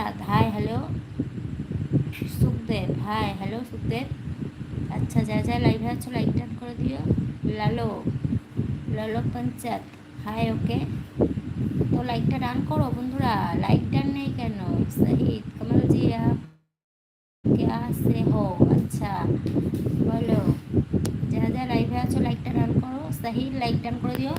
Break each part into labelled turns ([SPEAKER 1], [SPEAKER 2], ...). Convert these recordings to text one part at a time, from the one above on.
[SPEAKER 1] Prasad hi hello Sukhdev hi hello Sukhdev. আচ্ছা যা যা লাইভে আছো লাইক টান করে দিও। লালো লালো পঞ্চায়েত। হাই ওকে তো লাইকটা ডান করো বন্ধুরা। লাইক ডান নেই কেন? শহীদ কমল জিয়া ক্যা সে হো আচ্ছা। বলো। যা যা লাইভে আছো লাইকটা ডান করো। শহীদ লাইক ডান করে দিও।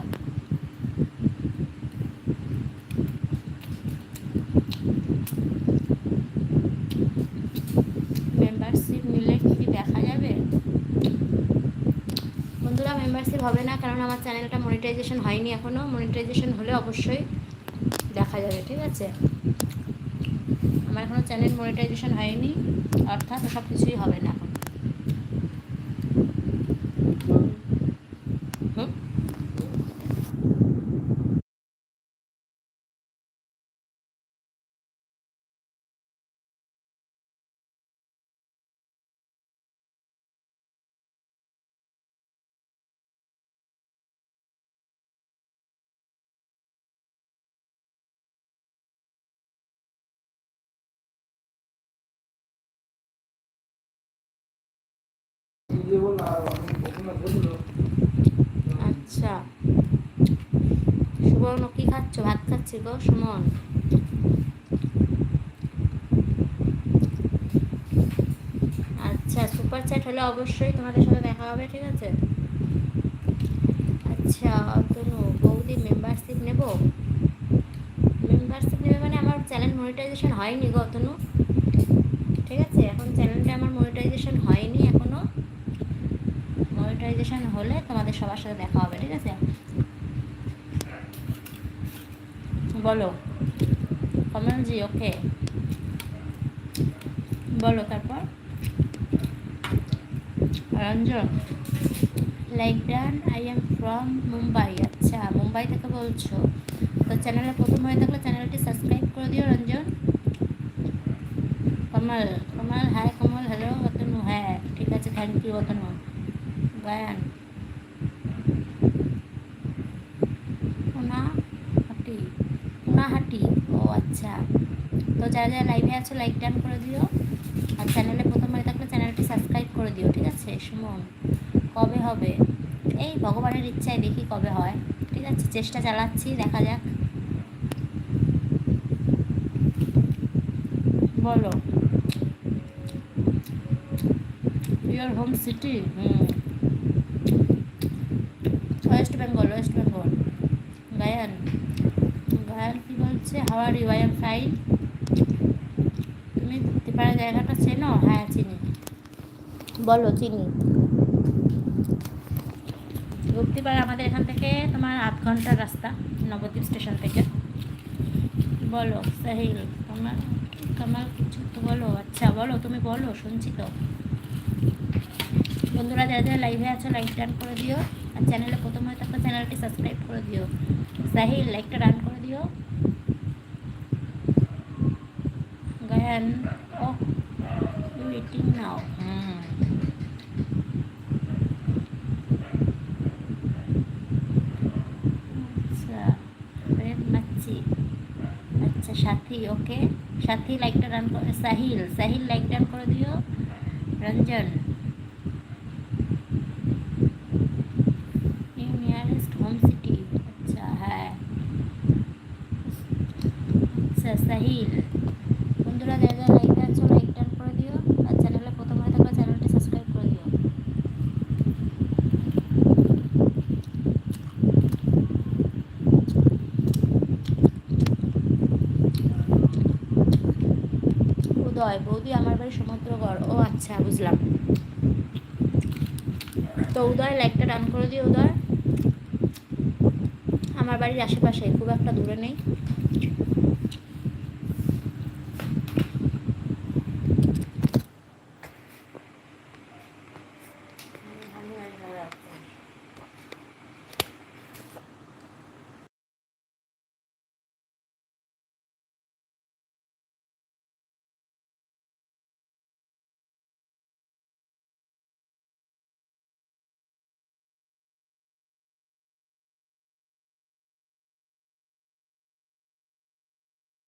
[SPEAKER 1] বন্ধুরা হবে না, কারণ আমার চ্যানেলটা মনিটাইজেশন হয়নি এখনও মনিটাইজেশন হলে অবশ্যই দেখা যাবে, ঠিক আছে? আমার এখনও চ্যানেল মনিটাইজেশন হয়নি, অর্থাৎ সব কিছুই হবে না এখন। আচ্ছা। সুবর্ণ, কি খাচ্ছ? ভাত খাচ্ছি গো, সুমন। আচ্ছা সুপার চ্যাট হলে অবশ্যই তোমাদের সাথে দেখা হবে, ঠিক আছে? আচ্ছা তনু বৌদি মেম্বারশিপ নেব? মেম্বারশিপ নেবে মানে আমার চ্যানেল মনিটাইজেশন হয়নি গো তনু ঠিক আছে, এখন চ্যানেলটা আমার মনিটাইজেশন হয়নি এখনও মনিটাইজেশন হলে তোমাদের সবার সাথে দেখা হবে, ঠিক আছে? বলো। কমলজি, ওকে। বলো তারপর। Ranjan like done I am from Mumbai আচ্ছা মুম্বাই থেকে বলছো। তো চ্যানেলে প্রথম হয়ে থাকলে চ্যানেলটি সাবস্ক্রাইব করে দিও, রঞ্জন। কমল কমল হাই কমল হ্যালো অতনু হ্যাঁ ঠিক আছে thank you Atanu. Gain Konahati Konahati ও আচ্ছা। তো যারা যারা লাইভে আছো লাইক ডান করে দিও। আর চ্যানেলে প্রথম হয়ে থাকলে চ্যানেলটি সাবস্ক্রাইব করে দিও, ঠিক আছে? সুমন কবে হবে? এই ভগবানের ইচ্ছায় দেখি কবে হয়। ঠিক আছে, চেষ্টা চালাচ্ছি, দেখা যাক। বলো। Your home city hmm West Bengal West Bengal Gayan Gayan কি বলছে how are you I am fine তুমি জায়গাটা চেনো? হ্যাঁ চিনি। বলো, চিনি। গুপ্তিপাড়া আমাদের এখান থেকে তোমার আধ ঘণ্টার রাস্তা, নবদ্বীপ স্টেশন থেকে। বলো, সাহিল, তোমার তোমার কিছু তো বলো। আচ্ছা বলো, তুমি বলো, শুনছি তো। বন্ধুরা, যারা যারা লাইভে আছো লাইক ডান করে দিও। আর চ্যানেলে প্রথম হয়ে থাকলে চ্যানেলটি সাবস্ক্রাইব করে দিও। সাহিল লাইকটা ডান করে দিও। গায়ান ও ইউ ইটিং নাও হুম আচ্ছা সাথী ওকে সাথী লাইকটা done Sahil Sahil like done করে দিও Ranjan new nearest home city আচ্ছা হ্যাঁ আচ্ছা সাহিল বন্ধুরা যা যা লাইক আছো লাইক ডান করে দিও আর চ্যানেলে প্রথম হয়ে থাকলে চ্যানেলটি সাবস্ক্রাইব করে দিও উদয় বৌদি আমার বাড়ি সমুদ্রগড়। ও আচ্ছা বুঝলাম। তো উদয় লাইকটা টান করে দিও উদয়। আমার বাড়ির আশেপাশে, খুব একটা দূরে নেই।